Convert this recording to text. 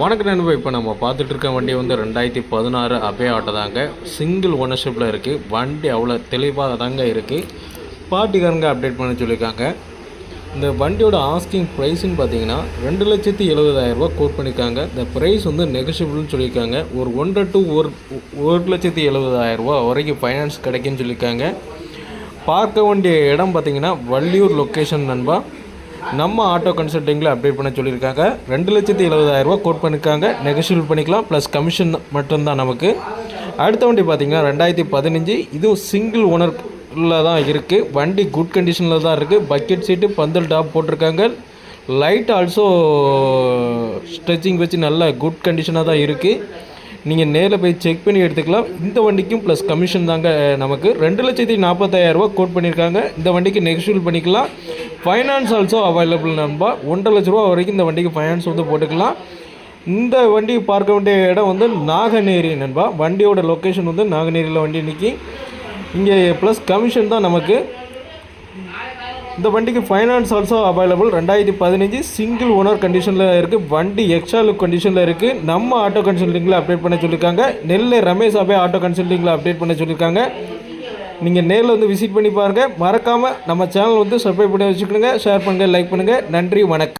வணக்கம் நண்பா இப்போ நம்ம பார்த்துட்டு இருக்க வண்டி வந்து ரெண்டாயிரத்தி பதினாறு அபே ஆட்டோ தாங்க. சிங்கிள் ஓனர்ஷிப்பில் இருக்குது வண்டி அவ்வளோ தெளிவாக தாங்க இருக்குது பார்ட்டிக்காரங்க அப்டேட் பண்ண சொல்லியிருக்காங்க. இந்த வண்டியோட ஆஸ்கிங் ப்ரைஸ்ன்னு பார்த்தீங்கன்னா ரெண்டு லட்சத்தி எழுபதாயிரரூபா கோட் பண்ணியிருக்காங்க. இந்த ப்ரைஸ் வந்து நெகஷியபிள்னு சொல்லியிருக்காங்க. ஒரு ஒன்றரை டு ஒரு ஒரு லட்சத்தி எழுபதாயிரரூபா வரைக்கும் ஃபைனான்ஸ் கிடைக்குன்னு சொல்லியிருக்காங்க. பார்க்க வேண்டிய இடம் பார்த்தீங்கன்னா வள்ளியூர் லொக்கேஷன் நண்பா. நம்ம ஆட்டோ கன்சல்ட்டிங்கில் அப்டேட் பண்ண சொல்லியிருக்காங்க. ரெண்டு லட்சத்தி எழுபதாயிரரூபா கோட் பண்ணியிருக்காங்க நெகோஷியல் பண்ணிக்கலாம். ப்ளஸ் கமிஷன் மட்டும்தான் நமக்கு. அடுத்த வண்டி பார்த்தீங்கன்னா ரெண்டாயிரத்தி பதினஞ்சு. இதுவும் சிங்கிள் ஓனரில் தான் இருக்குது வண்டி குட் கண்டிஷனில் தான் இருக்குது பக்கெட் சீட்டு பந்தல் டாப் போட்டிருக்காங்க. லைட் ஆல்சோ ஸ்ட்ரெச்சிங் வச்சு நல்ல குட் கண்டிஷனாக தான் இருக்குது நீங்கள் நேரில் போய் செக் பண்ணி எடுத்துக்கலாம். இந்த வண்டிக்கும் ப்ளஸ் கமிஷன் தாங்க நமக்கு. ரெண்டு லட்சத்தி நாற்பத்தாயிரரூபா கோட் பண்ணியிருக்காங்க இந்த வண்டிக்கு நெகோஷியல் பண்ணிக்கலாம். ஃபைனான்ஸ் ஆல்சோ அவைலபிள் நண்பா. ஒன்றரை லட்ச ரூபா வரைக்கும் இந்த வண்டிக்கு ஃபைனான்ஸ் வந்து போட்டுக்கலாம். இந்த வண்டி பார்க்க வேண்டிய இடம் வந்து நாகநேரி நண்பா. வண்டியோட லொக்கேஷன் வந்து நாகநேரியில் வண்டி நிற்கி இங்கே ப்ளஸ் கமிஷன் தான் நமக்கு. இந்த வண்டிக்கு ஃபைனான்ஸ் ஆல்சோ அவைலபிள் ரெண்டாயிரத்தி பதினஞ்சு சிங்கிள் ஓனர் கண்டிஷனில் இருக்குது வண்டி எக்ஸ்ட்ரா லுக் கண்டிஷனில் இருக்குது நம்ம ஆட்டோ கன்சல்ட்டிங்கில் அப்டேட் பண்ண சொல்லியிருக்காங்க நெல்லை ரமேஷ் அபே ஆட்டோ கன்சல்ட்டிங்கில் அப்டேட் பண்ண சொல்லியிருக்காங்க நீங்கள் நேரில் வந்து விசிட் பண்ணி பாருங்கள் மறக்காமல் நம்ம சேனல் வந்து சப்ஸ்கிரைப் பண்ணி வச்சுக்கணுங்க. ஷேர் பண்ணுங்கள் லைக் பண்ணுங்கள் நன்றி வணக்கம்.